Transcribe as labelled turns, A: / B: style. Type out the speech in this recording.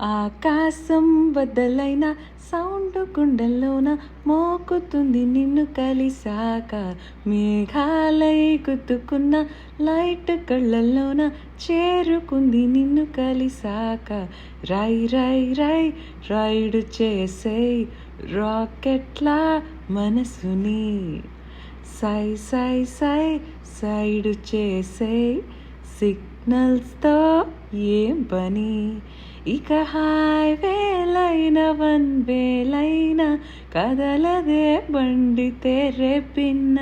A: ఆకాశం బద్దలైన సౌండ్ కుండల్లోన మోకుతుంది నిన్ను కలిసాక మేఘాలై కుతుకున్న లైట్ కళ్ళల్లోన చేరుకుంది నిన్ను కలిసాక రై రై రై రైడ్ చేసే రాకెట్లా మనసుని. సై సై సై సైడ్ చేసే సిగ్నల్స్తో ఏం పని? ఇక హైవేలైన వన్ వేలైన కదలదే బండి తెరెపిన్న